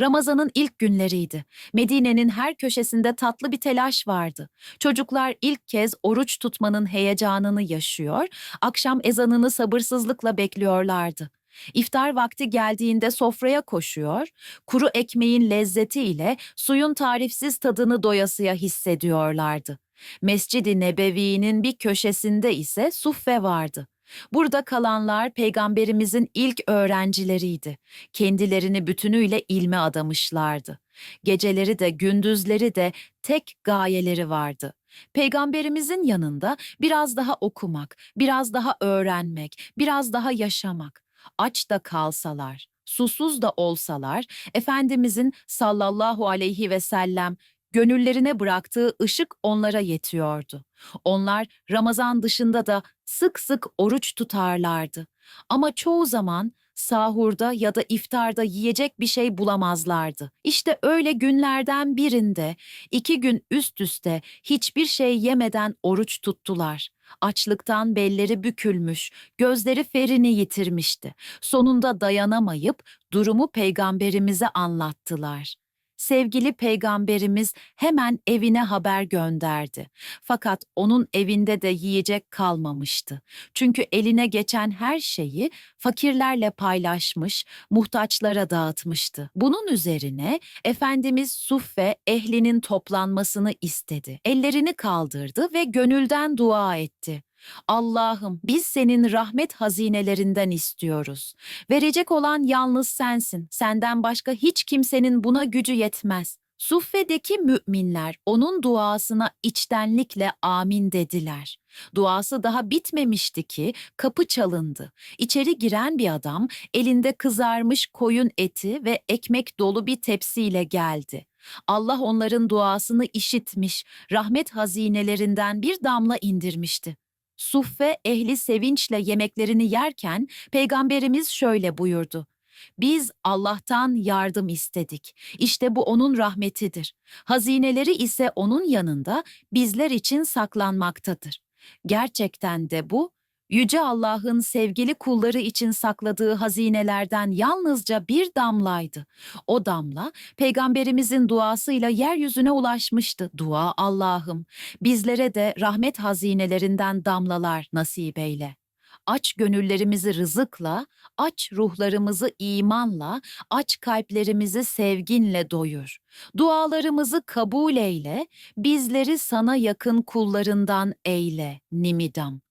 Ramazan'ın ilk günleriydi. Medine'nin her köşesinde tatlı bir telaş vardı. Çocuklar ilk kez oruç tutmanın heyecanını yaşıyor, akşam ezanını sabırsızlıkla bekliyorlardı. İftar vakti geldiğinde sofraya koşuyor, kuru ekmeğin lezzetiyle suyun tarifsiz tadını doyasıya hissediyorlardı. Mescid-i Nebevi'nin bir köşesinde ise suffe vardı. Burada kalanlar peygamberimizin ilk öğrencileriydi. Kendilerini bütünüyle ilme adamışlardı. Geceleri de gündüzleri de tek gayeleri vardı. Peygamberimizin yanında biraz daha okumak, biraz daha öğrenmek, biraz daha yaşamak. Aç da kalsalar, susuz da olsalar, Efendimizin sallallahu aleyhi ve sellem gönüllerine bıraktığı ışık onlara yetiyordu. Onlar Ramazan dışında da sık sık oruç tutarlardı. Ama çoğu zaman sahurda ya da iftarda yiyecek bir şey bulamazlardı. İşte öyle günlerden birinde iki gün üst üste hiçbir şey yemeden oruç tuttular. Açlıktan belleri bükülmüş, gözleri ferini yitirmişti. Sonunda dayanamayıp durumu peygamberimize anlattılar. Sevgili peygamberimiz hemen evine haber gönderdi. Fakat onun evinde de yiyecek kalmamıştı. Çünkü eline geçen her şeyi fakirlerle paylaşmış, muhtaçlara dağıtmıştı. Bunun üzerine Efendimiz Suffe ehlinin toplanmasını istedi. Ellerini kaldırdı ve gönülden dua etti. Allah'ım biz senin rahmet hazinelerinden istiyoruz. Verecek olan yalnız sensin. Senden başka hiç kimsenin buna gücü yetmez. Suffe'deki müminler onun duasına içtenlikle amin dediler. Duası daha bitmemişti ki kapı çalındı. İçeri giren bir adam elinde kızarmış koyun eti ve ekmek dolu bir tepsiyle geldi. Allah onların duasını işitmiş, rahmet hazinelerinden bir damla indirmişti. Suffe ehli sevinçle yemeklerini yerken peygamberimiz şöyle buyurdu. Biz Allah'tan yardım istedik. İşte bu onun rahmetidir. Hazineleri ise onun yanında bizler için saklanmaktadır. Gerçekten de bu Yüce Allah'ın sevgili kulları için sakladığı hazinelerden yalnızca bir damlaydı. O damla peygamberimizin duasıyla yeryüzüne ulaşmıştı. Dua Allah'ım bizlere de rahmet hazinelerinden damlalar nasip eyle. Aç gönüllerimizi rızıkla, aç ruhlarımızı imanla, aç kalplerimizi sevginle doyur. Dualarımızı kabul eyle, bizleri sana yakın kullarından eyle, Nimidam.